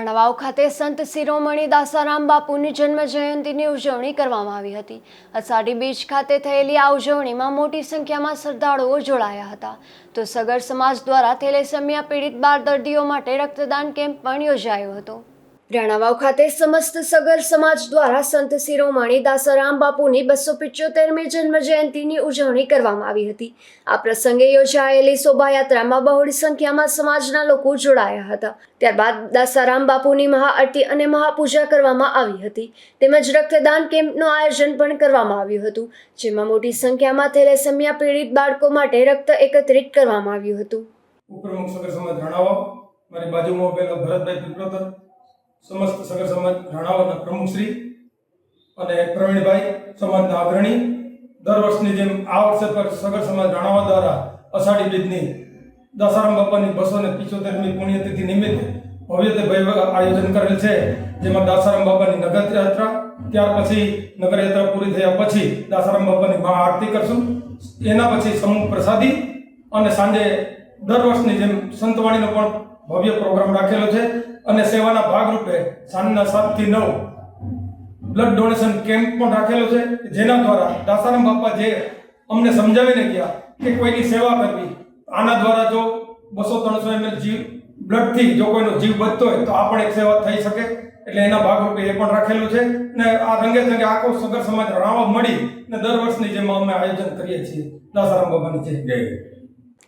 રાણાવાવ ખાતે સંત શિરોમણી દાસારામ બાપુની જન્મ જયંતિની ઉજવણી કરવામાં આવી હતી. અષાઢી બીચ ખાતે થયેલી આ ઉજવણીમાં મોટી સંખ્યામાં શ્રદ્ધાળુઓ જોડાયા હતા. તો સગર સમાજ દ્વારા થેલેસેમિયા પીડિત બાર દર્દીઓ માટે રક્તદાન કેમ્પ પણ યોજાયો હતો. રાણાવાવ ખાતે સમસ્ત સગર સમાજ દ્વારા સંત શિરોમણી દાસારામ બાપુની બસો પિચોતેરમી જન્મ જયંતિની ઉજવણી કરવામાં આવી હતી. આ પ્રસંગે યોજાયેલી શોભાયાત્રામાં બહોળી સંખ્યામાં સમાજના લોકો જોડાયા હતા. ત્યારબાદ દાસારામ બાપુની મહાઆરતી અને મહાપૂજા કરવામાં આવી હતી. તેમજ રક્તદાન કેમ્પનું આયોજન પણ કરવામાં આવ્યું હતું. જેમાં મોટી સંખ્યામાં થેલેસેમિયા પીડિત બાળકો માટે રક્ત એકત્રિત કરવામાં આવ્યું હતું. ઉપપ્રમુખ સગર સમાજ રાણાવાવ, મારી બાજુમાં ઉભેલા ભરતભાઈ પીપળોતર સમસ્ત સગર સમાજ રાણાવાના પ્રમુખશ્રી અને પ્રવીણભાઈ સમાજના અગ્રણી. દર વર્ષની જેમ આ વર્ષે પર સગર સમાજ રાણાવા દ્વારા અષાઢી બીજની દસારામ બાપાની બસો ને પિચોતેરમી પુણ્યતિથિ નિમિત્તે ભવ્ય તે ભવ્ય આયોજન કરેલ છે, જેમાં દાસારામ બાપાની નગરયાત્રા, ત્યાર પછી નગરયાત્રા પૂરી થયા પછી દાસારામ બાપાની મહા આરતી કરશું. એના પછી સમૂહ પ્રસાદી અને સાંજે દર વર્ષની જેમ સંતવાણીનો પણ ભવ્ય પ્રોગ્રામ રાખેલો છે અને સેવાના ભાગરૂપે સાંજના સાતથી નવ બ્લડ ડોનેશન કેમ્પ પણ રાખેલો છે. જેના દ્વારા દાસારામ બાપા જે અમને સમજાવીને ગયા કે કોઈની સેવા કરવી. આના દ્વારા જો બસો ત્રણસો એમએલ જીવ બ્લડથી જો કોઈનો જીવ બચતો હોય તો આ પણ એક સેવા થઈ શકે. એટલે એના ભાગરૂપે એ પણ રાખેલું છે. ને આ રંગે ચંગે આખો સગર સમાજ રાણવા મળી ને દર વર્ષની જેમ અમે આયોજન કરીએ છીએ. દાસારામ બાબાની જય.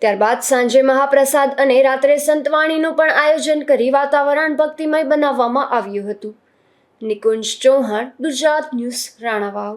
ત્યારબાદ સાંજે મહાપ્રસાદ અને રાત્રે સંતવાણીનું પણ આયોજન કરી વાતાવરણ ભક્તિમય બનાવવામાં આવ્યું હતું. નિકુંજ ચૌહાણ, ગુજરાત ન્યૂઝ, રાણાવાવ.